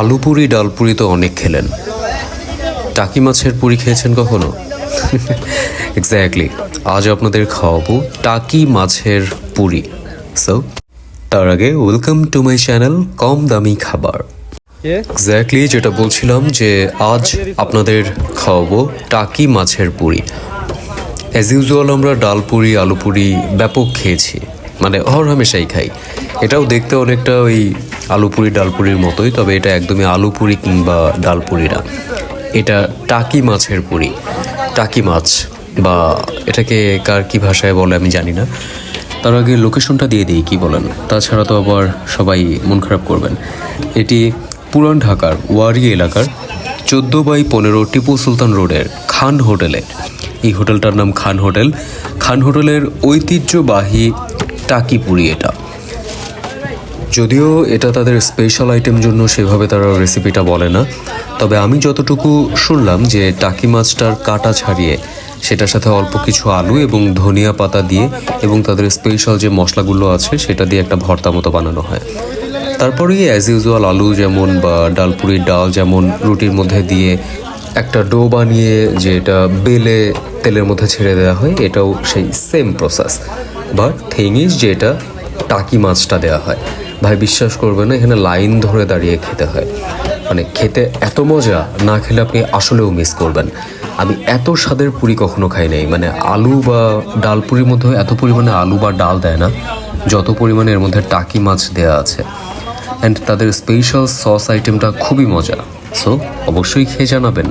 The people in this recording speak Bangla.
আলু পুরি ডাল তো অনেক খেলেন। টাকি মাছের পুরি খেয়েছেন কখনো? এক্স্যাক্টলি আজ আপনাদের খাওয়াবো টাকি মাছের পুরি। সো তার আগে ওয়েলকাম টু মাই চ্যানেল কম দামি খাবার। এক্স্যাক্টলি যেটা বলছিলাম যে আজ আপনাদের খাওয়াবো টাকি মাছের পুরি। অ্যাজ ইউজুয়াল আমরা ডাল পুরি আলু পুরি ব্যাপক খেয়েছি। মানে হর হামেশাই খাই। এটাও দেখতে অনেকটা ওই আলু পুরি ডাল পুরির মতোই, তবে এটা একদমই আলু পুরি কিংবা ডাল পুরি না। এটা টাকি মাছের পুরি। টাকি মাছ বা এটাকে কার কি ভাষায় বলে আমি জানি না। তার আগে লোকেশনটা দিয়ে দিই, কি বলেন? তাছাড়া তো আবার সবাই মন খারাপ করবেন। এটি পুরান ঢাকার ওয়ারি এলাকার চোদ্দ বাই পনেরো টিপু সুলতান রোডের খান হোটেলে। এই হোটেলটার নাম খান হোটেল। খান হোটেলের ঐতিহ্যবাহী টাকিপুরি এটা। যদিও এটা তাদের স্পেশাল আইটেম জন্য সেভাবে তারা রেসিপিটা বলে না, তবে আমি যতটুকু শুনলাম যে টাকি মাছটার কাটা ছাড়িয়ে সেটার সাথে অল্প কিছু আলু এবং ধনিয়া পাতা দিয়ে এবং তাদের স্পেশাল যে মশলাগুলো আছে সেটা দিয়ে একটা ভর্তা মতো বানানো হয়। তারপরেই অ্যাজ ইউজুয়াল আলু যেমন বা ডালপুরির ডাল যেমন রুটির মধ্যে দিয়ে একটা ডো বানিয়ে যে এটা বেলে তেলের মধ্যে ছেড়ে দেওয়া হয়, এটাও সেই same process but thing is যে এটা টাকি মাছটা দেওয়া হয়। ভাই বিশ্বাস করবেন না, এখানে লাইন ধরে দাঁড়িয়ে খেতে হয়। মানে খেতে এত মজা, না খেলে আপনি আসলেও মিস করবেন। আমি এত স্বাদের পুরি কখনো খাই নাই মানে আলু বা ডাল পুরির মধ্যে এত পরিমাণে আলু বা ডাল দেয় না, যত পরিমাণে এর মধ্যে টাকি মাছ দেওয়া আছে। অ্যান্ড তাদের স্পেশাল সস আইটেমটা খুবই মজা। সো অবশ্যই খেয়ে জানাবেন।